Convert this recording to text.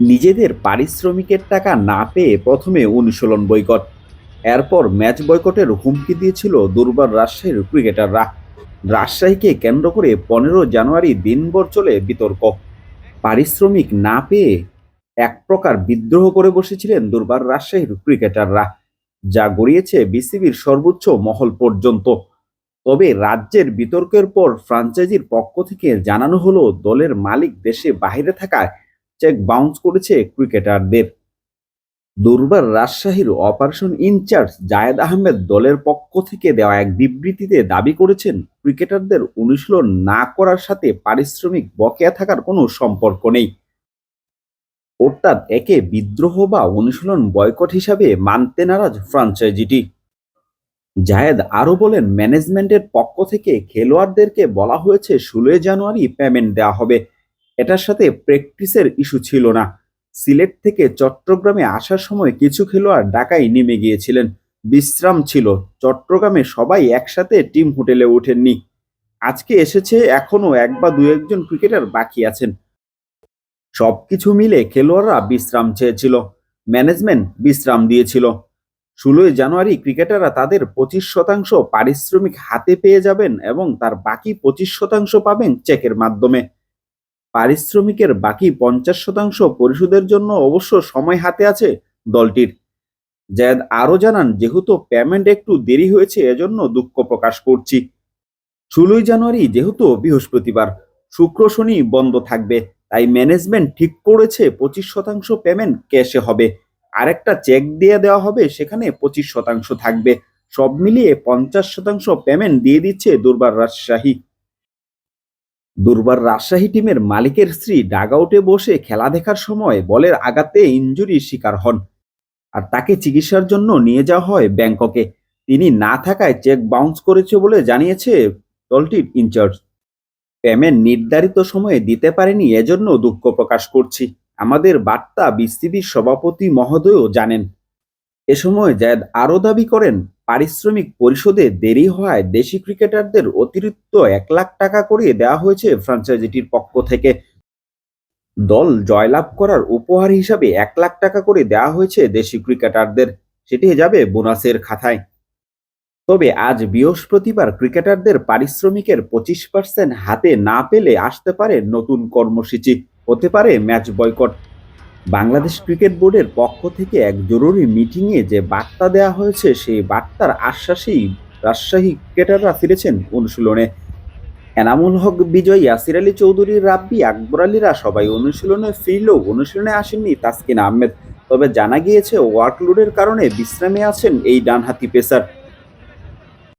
নিজেদের পারিশ্রমিকের টাকা না পেয়ে প্রথমে অনুশীলন বয়কট এরপর ম্যাচ বয়কটের হুমকি দিয়েছিল দুর্বার রাজশাহীর ক্রিকেটাররা। রাজশাহীকে কেন্দ্র করে পনেরো জানুয়ারি দিনভর চলে বিতর্ক। পারিশ্রমিক না পেয়ে এক প্রকার বিদ্রোহ করে বসেছিলেন দুর্বার রাজশাহীর ক্রিকেটাররা, যা গড়িয়েছে বিসিবির সর্বোচ্চ মহল পর্যন্ত। তবে রাজ্যের বিতর্কের পর ফ্রাঞ্চাইজির পক্ষ থেকে জানানো হলো, দলের মালিক দেশে বাইরে থাকায় চেক বাউন্স করেছে ক্রিকেটারদের দুর্বার রাজশাহীর অপারেশন ইনচার্জ জায়েদ আহমেদ দলের পক্ষ থেকে দেওয়া এক বিবৃতিতে দাবি করেছেন, ক্রিকেটারদের অনুশীলন না করার সাথে পারিশ্রমিক বকেয়া থাকার কোনো সম্পর্ক নেই। অর্থাৎ একে বিদ্রোহ বা অনুশীলন বয়কট হিসাবে মানতে নারাজ ফ্রাঞ্চাইজিটি। জায়েদ আরও বলেন, ম্যানেজমেন্টের পক্ষ থেকে খেলোয়াড়দেরকে বলা হয়েছে, ষোলোই জানুয়ারি পেমেন্ট দেওয়া হবে। এটার সাথে প্র্যাকটিসের ইস্যু ছিল না। সিলেট থেকে চট্টগ্রামে আসার সময় কিছু খেলোয়াড় ঢাকায় নেমে গিয়েছিলেন। বিশ্রাম ছিল। চট্টগ্রামে সবাই একসাথে টিম হোটেলে ওঠেননি। আজকে এসেছে এখনও এক বা দু একজন ক্রিকেটার বাকি আছেন। সবকিছু মিলে খেলোয়াড়রা বিশ্রাম চেয়েছিল। ম্যানেজমেন্ট বিশ্রাম দিয়েছিল। ষোলোই জানুয়ারি ক্রিকেটাররা তাদের পঁচিশ শতাংশ পারিশ্রমিক হাতে পেয়ে যাবেন এবং তার বাকি পঁচিশ শতাংশ পাবেন চেকের মাধ্যমে। পারিশ্রমিকের বাকি পঞ্চাশ শতাংশ পরিশোধের জন্য অবশ্য সময় হাতে আছে দলটির। জায়দ আরও জানান, যেহেতু পেমেন্ট একটু দেরি হয়েছে, এজন্য দুঃখ প্রকাশ করছি। ষোলোই জানুয়ারি যেহেতু বৃহস্পতিবার, শুক্র শনি বন্ধ থাকবে, তাই ম্যানেজমেন্ট ঠিক করেছে পঁচিশ শতাংশ পেমেন্ট ক্যাশে হবে। আরেকটা চেক দিয়ে দেওয়া হবে, সেখানে পঁচিশ শতাংশ থাকবে। সব মিলিয়ে পঞ্চাশ শতাংশ পেমেন্ট দিয়ে দিচ্ছে দুর্বার রাজশাহী। দুর্বার রাজশাহী টিমের মালিকের স্ত্রী ডাগআউটে বসে খেলা দেখার সময় বলের আঘাতে ইঞ্জুরির শিকার হন আর তাকে চিকিৎসার জন্য নিয়ে যাওয়া হয় ব্যাংককে। তিনি না থাকায় চেক বাউন্স করেছে বলে জানিয়েছে দলটির ইনচার্জ। পেমেন্ট নির্ধারিত সময়ে দিতে পারেনি, এজন্য দুঃখ প্রকাশ করছি, আমাদের বার্তা বিসিবির সভাপতি মহোদয়ও জানেন। এ সময় জায়দ আরও দাবি করেন পারিশ্রমিক পরিশোধে দেরি হওয়ায় দেশি ক্রিকেটারদের অতিরিক্ত এক লাখ টাকা করে দেওয়া হয়েছে ফ্র্যাঞ্চাইজিটির পক্ষ থেকে। দল জয়লাভ করার উপহার হিসাবে এক লাখ টাকা করে দেওয়া হয়েছে দেশি ক্রিকেটারদের, সেটি যাবে বোনাসের খাতায়। তবে আজ বৃহস্পতিবার ক্রিকেটারদের পারিশ্রমিকের পঁচিশ পার্সেন্ট হাতে না পেলে আসতে পারে নতুন কর্মসূচি, হতে পারে ম্যাচ বয়কট। বাংলাদেশ ক্রিকেট বোর্ডের পক্ষ থেকে এক জরুরি মিটিংয়ে যে বার্তা দেওয়া হয়েছে, সেই বার্তার আশ্বাসেই রাজশাহী ক্রিকেটাররা ফিরেছেন অনুশীলনে। এনামুল হক বিজয় ইয়াসির আলী চৌধুরী, রাব্বি আকবর আলীরা সবাই অনুশীলনে ফিরলেও অনুশীলনে আসেননি তাসকিন আহমেদ। তবে জানা গিয়েছে, ওয়ার্কলোডের কারণে বিশ্রামে আছেন এই ডানহাতি পেসার।